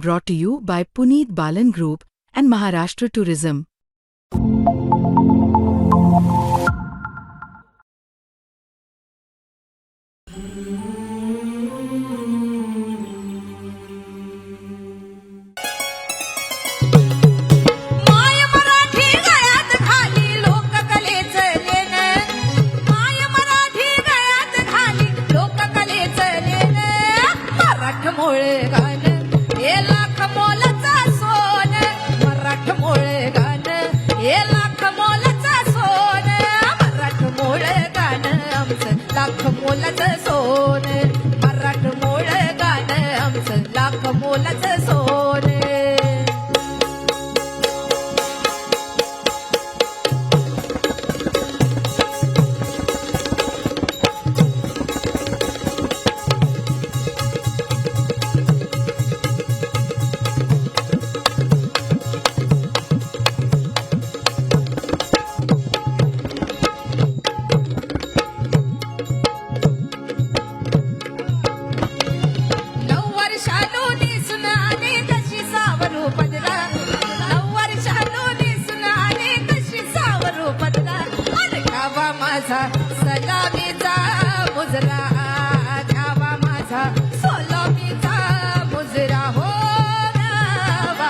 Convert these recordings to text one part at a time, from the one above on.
brought to you by Puneet Balan Group and Maharashtra Tourism. मोलच मोलाचं सोनं मराठमोळ गाणं आमचं लाख मोलच सोनं. माझा सलामीचा मुजरा घ्यावा माझा. सलामीचा मुजरा हो घ्यावा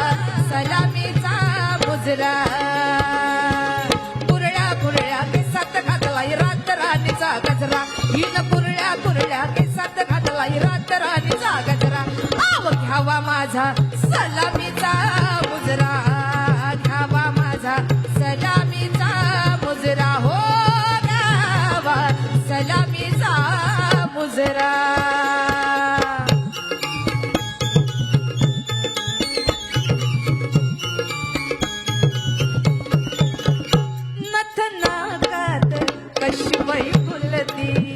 सलामीचा मुजरा. कुरळ्या कुरळ्या केसात घातलाय रात राणीचा गजरा. हिन कुरळ्या कुरळ्या केसात घातलाय रात राणीचा गजरा. आव घ्यावा माझा सलामीचा मुजरा. मुजरा नथ नाकात कशी वै फुलती?